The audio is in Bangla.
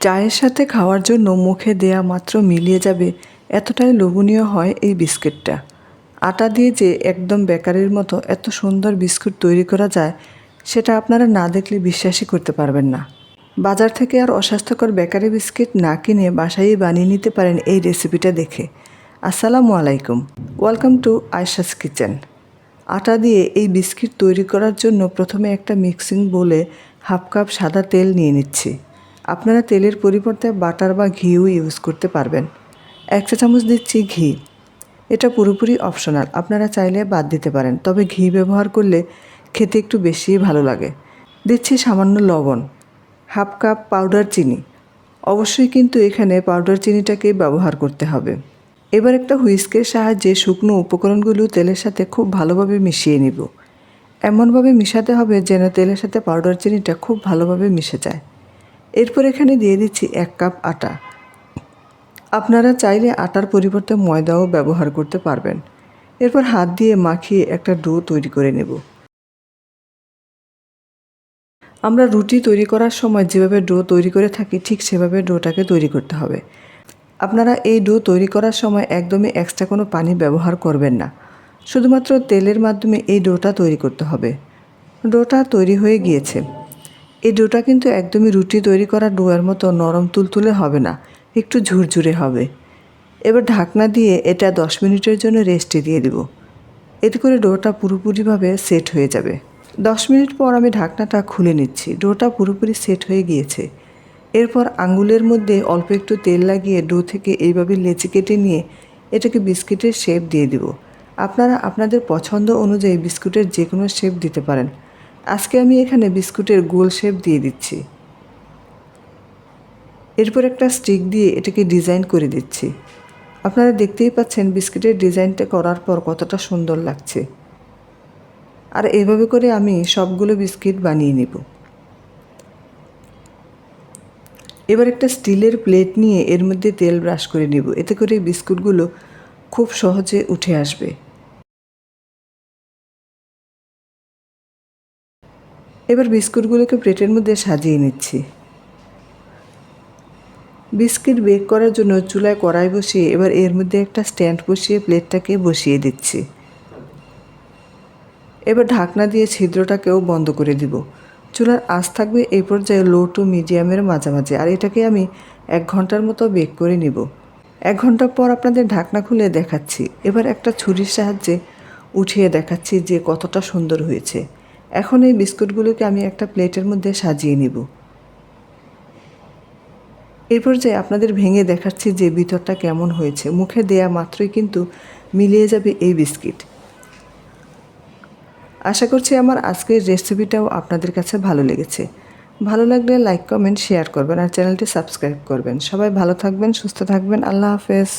চায়ের সাথে খাওয়ার জন্য মুখে দেয়া মাত্র মিলিয়ে যাবে, এতটাই লোভনীয় হয় এই বিস্কিটটা। আটা দিয়ে যে একদম বেকারির মতো এত সুন্দর বিস্কুট তৈরি করা যায়, সেটা আপনারা না দেখলে বিশ্বাসই করতে পারবেন না। বাজার থেকে আর অস্বাস্থ্যকর বেকারি বিস্কিট না কিনে বাসায়ই বানিয়ে নিতে পারেন এই রেসিপিটা দেখে। আসসালামু আলাইকুম। Welcome to Ayesha's kitchen. আটা দিয়ে এই বিস্কিট তৈরি করার জন্য প্রথমে একটা মিক্সিং বলে হাফ কাপ সাদা তেল নিয়ে নিচ্ছি। আপনারা তেলের পরিবর্তে বাটার বা ঘিও ইউজ করতে পারবেন। এক চা চামচ দিচ্ছি ঘি। এটা পুরোপুরি অপশনাল, আপনারা চাইলে বাদ দিতে পারেন, তবে ঘি ব্যবহার করলে খেতে একটু বেশিই ভালো লাগে। দিচ্ছি সামান্য লবণ, হাফ কাপ পাউডার চিনি। অবশ্যই কিন্তু এখানে পাউডার চিনিটাকেই ব্যবহার করতে হবে। এবার একটা হুইস্কের সাহায্যে শুকনো উপকরণগুলো তেলের সাথে খুব ভালোভাবে মিশিয়ে নিব। এমনভাবে মিশাতে হবে যেন তেলের সাথে পাউডার চিনিটা খুব ভালোভাবে মিশে যায়। এরপর এখানে দিয়ে দিচ্ছি এক কাপ আটা। আপনারা চাইলে আটার পরিবর্তে ময়দাও ব্যবহার করতে পারবেন। এরপর হাত দিয়ে মাখিয়ে একটা ডো তৈরি করে নেব। আমরা রুটি তৈরি করার সময় যেভাবে ডো তৈরি করে থাকি, ঠিক সেভাবে ডোটাকে তৈরি করতে হবে। আপনারা এই ডো তৈরি করার সময় একদমই এক্সট্রা কোনো পানি ব্যবহার করবেন না। শুধুমাত্র তেলের মাধ্যমে এই ডোটা তৈরি করতে হবে। ডোটা তৈরি হয়ে গিয়েছে। এই ডোটা কিন্তু একদমই রুটি তৈরি করা ডোয়ার মতো নরম তুলতুলে হবে না, একটু ঝুরঝুরে হবে। এবার ঢাকনা দিয়ে এটা দশ মিনিটের জন্য রেস্টে দিয়ে দিব। এতে করে ডোটা পুরোপুরিভাবে সেট হয়ে যাবে। দশ মিনিট পর আমি ঢাকনাটা খুলে নিচ্ছি। ডোটা পুরোপুরি সেট হয়ে গিয়েছে। এরপর আঙ্গুলের মধ্যে অল্প একটু তেল লাগিয়ে ডো থেকে এইভাবে লেচি কেটে নিয়ে এটাকে বিস্কিটের শেপ দিয়ে দিব। আপনারা আপনাদের পছন্দ অনুযায়ী বিস্কুটের যে কোনো শেপ দিতে পারেন। আজকে আমি এখানে বিস্কুটের গোল শেপ দিয়ে দিচ্ছি। এরপর একটা স্টিক দিয়ে এটাকে ডিজাইন করে দিচ্ছি। আপনারা দেখতেই পাচ্ছেন বিস্কিটের ডিজাইনটা করার পর কতটা সুন্দর লাগছে। আর এভাবে করে আমি সবগুলো বিস্কিট বানিয়ে নেব। এবার একটা স্টিলের প্লেট নিয়ে এর মধ্যে তেল ব্রাশ করে নেব। এতে করে বিস্কুটগুলো খুব সহজে উঠে আসবে। এবার বিস্কুটগুলোকে প্লেটের মধ্যে সাজিয়ে নিচ্ছি। বিস্কিট বেক করার জন্য চুলায় কড়াই বসিয়ে এবার এর মধ্যে একটা স্ট্যান্ড বসিয়ে প্লেটটাকে বসিয়ে দিচ্ছি। এবার ঢাকনা দিয়ে ছিদ্রটাকেও বন্ধ করে দিব। চুলার আঁচ থাকবে এই পর্যায়ে লো টু মিডিয়ামের মাঝামাঝি, আর এটাকে আমি এক ঘণ্টার মতো বেক করে নিব। এক ঘণ্টা পর আপনাদের ঢাকনা খুলে দেখাচ্ছি। এবার একটা ছুরির সাহায্যে উঠিয়ে দেখাচ্ছি যে কতটা সুন্দর হয়েছে। এখন এই বিস্কুটগুলোকে আমি একটা প্লেটের মধ্যে সাজিয়ে নিব। এই পর্যায়ে আপনাদের ভেঙে দেখাচ্ছি যে ভিতরটা কেমন হয়েছে। মুখে দেয়া মাত্রই কিন্তু মিলিয়ে যাবে এই বিস্কিট। আশা করছি আমার আজকের রেসিপিটাও আপনাদের কাছে ভালো লেগেছে। ভালো লাগলে লাইক, কমেন্ট, শেয়ার করবেন আর চ্যানেলটি সাবস্ক্রাইব করবেন। সবাই ভালো থাকবেন, সুস্থ থাকবেন। আল্লাহ হাফেজ।